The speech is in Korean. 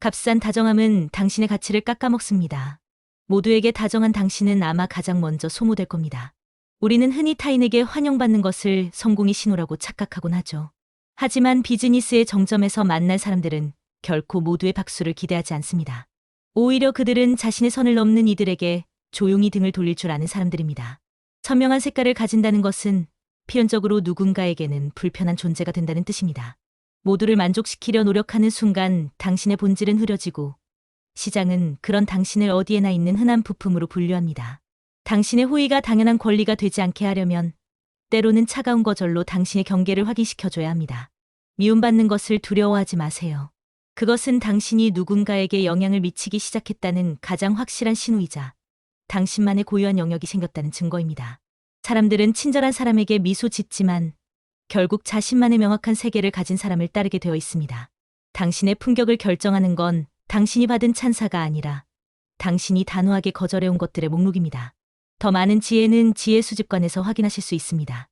값싼 다정함은 당신의 가치를 깎아먹습니다. 모두에게 다정한 당신은 아마 가장 먼저 소모될 겁니다. 우리는 흔히 타인에게 환영받는 것을 성공의 신호라고 착각하곤 하죠. 하지만 비즈니스의 정점에서 만날 사람들은 결코 모두의 박수를 기대하지 않습니다. 오히려 그들은 자신의 선을 넘는 이들에게 조용히 등을 돌릴 줄 아는 사람들입니다. 선명한 색깔을 가진다는 것은 필연적으로 누군가에게는 불편한 존재가 된다는 뜻입니다. 모두를 만족시키려 노력하는 순간 당신의 본질은 흐려지고 시장은 그런 당신을 어디에나 있는 흔한 부품으로 분류합니다. 당신의 호의가 당연한 권리가 되지 않게 하려면 때로는 차가운 거절로 당신의 경계를 확인시켜줘야 합니다. 미움받는 것을 두려워하지 마세요. 그것은 당신이 누군가에게 영향을 미치기 시작했다는 가장 확실한 신호이자 당신만의 고유한 영역이 생겼다는 증거입니다. 사람들은 친절한 사람에게 미소 짓지만 결국 자신만의 명확한 세계를 가진 사람을 따르게 되어 있습니다. 당신의 품격을 결정하는 건 당신이 받은 찬사가 아니라 당신이 단호하게 거절해온 것들의 목록입니다. 더 많은 지혜는 지혜 수집관에서 확인하실 수 있습니다.